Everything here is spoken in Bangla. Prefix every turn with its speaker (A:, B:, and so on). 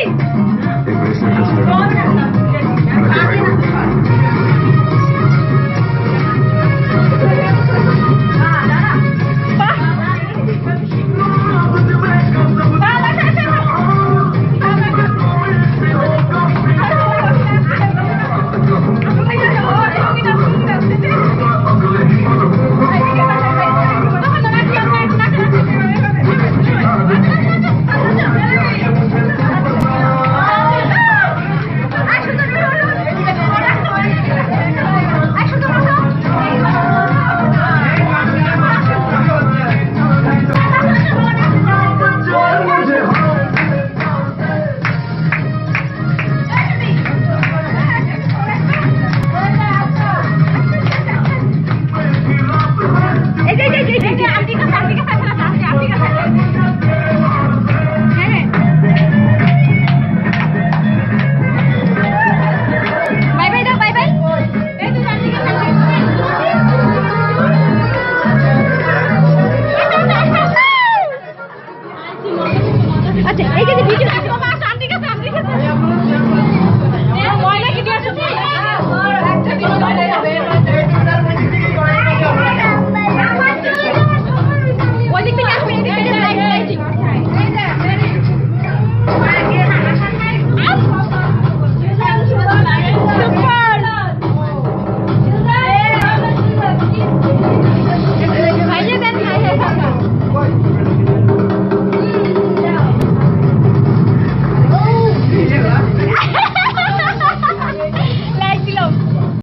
A: ¡Hey! আচ্ছা এই যে ভিডিও